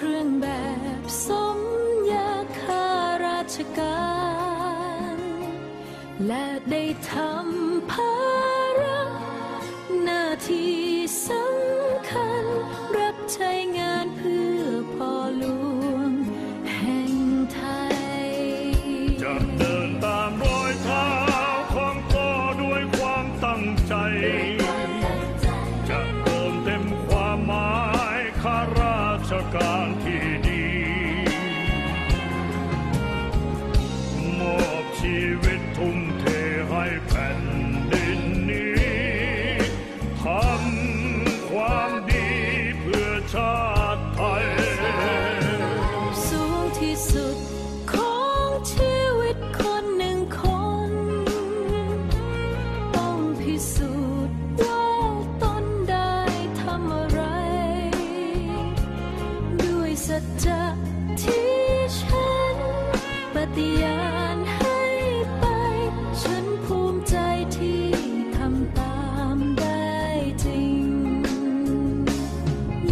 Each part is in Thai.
เครื่องแบบสมยาคาราชการ และได้ทำภาระหน้าที่สำคัญ สัจจะที่ฉันปฏิญาณให้ไป ฉันภูมิใจที่ทำตามได้จริง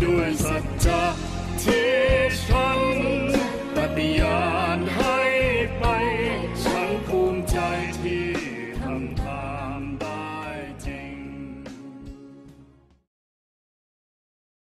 ด้วยสัจจะที่ฉันปฏิญาณให้ไป ฉันภูมิใจที่ทำตาม